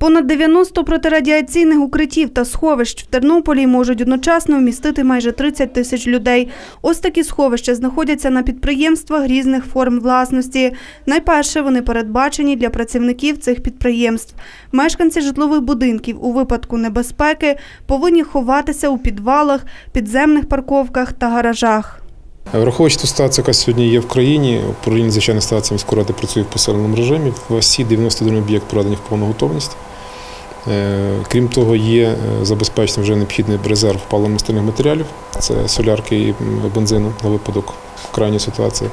Понад 90 протирадіаційних укриттів та сховищ в Тернополі можуть одночасно вмістити майже 30 тисяч людей. Ось такі сховища знаходяться на підприємствах різних форм власності. Найперше вони передбачені для працівників цих підприємств. Мешканці житлових будинків у випадку небезпеки повинні ховатися у підвалах, підземних парковках та гаражах. Враховуючи ту ситуацію, яка сьогодні є в країні, управління звичайної ситуації міської ради працює в посиленому режимі. Всі 91 об'єкт проведені в повну готовність. Е, Крім того, є е, забезпечений вже необхідний резерв паливно-мастильних матеріалів, це солярки і бензину на випадок крайньої ситуації.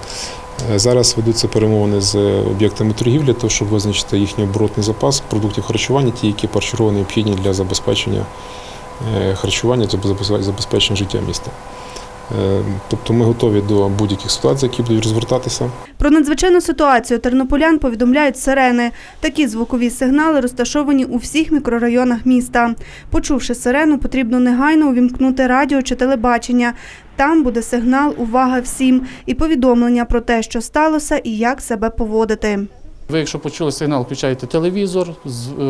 Е, Зараз ведуться перемовини з об'єктами торгівлі, того, щоб визначити їхній оборотний запас продуктів харчування, ті, які першочергово необхідні для забезпечення харчування та забезпечення життя міста. Е, Тобто ми готові до будь-яких ситуацій, які будуть розвертатися. Про надзвичайну ситуацію тернополян повідомляють сирени. Такі звукові сигнали розташовані у всіх мікрорайонах міста. Почувши сирену, потрібно негайно увімкнути радіо чи телебачення. Там буде сигнал Увага всім і повідомлення про те, що сталося і як себе поводити. Ви, якщо почули сигнал, включаєте телевізор, е,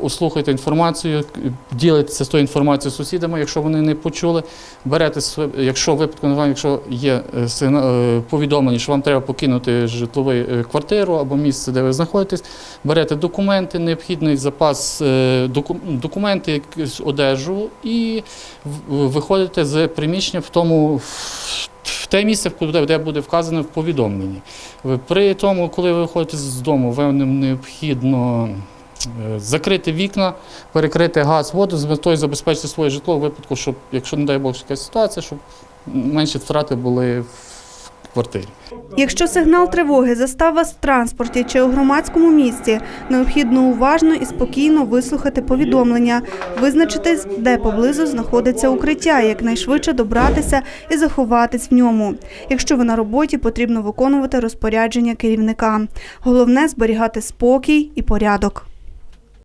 услухайте інформацію, ділитеся з тою інформацією з сусідами, якщо вони не почули. Берете, якщо випадку, якщо є е, е, повідомлення, що вам треба покинути житлову квартиру або місце, де ви знаходитесь, берете документи, необхідний запас, документи, одежу і виходите з приміщення в тому. Те місце, де буде вказано в повідомленні. При тому, коли ви виходите з дому, вам необхідно е, закрити вікна, перекрити газ, воду, з метою забезпечити своє житло в випадку, щоб, якщо, не дай Бог, якась ситуація, щоб менші втрати були в квартирі. Якщо сигнал тривоги застав вас в транспорті чи у громадському місці, необхідно уважно і спокійно вислухати повідомлення, визначитись, де поблизу знаходиться укриття, якнайшвидше добратися і заховатись в ньому. Якщо ви на роботі, потрібно виконувати розпорядження керівника. Головне зберігати спокій і порядок.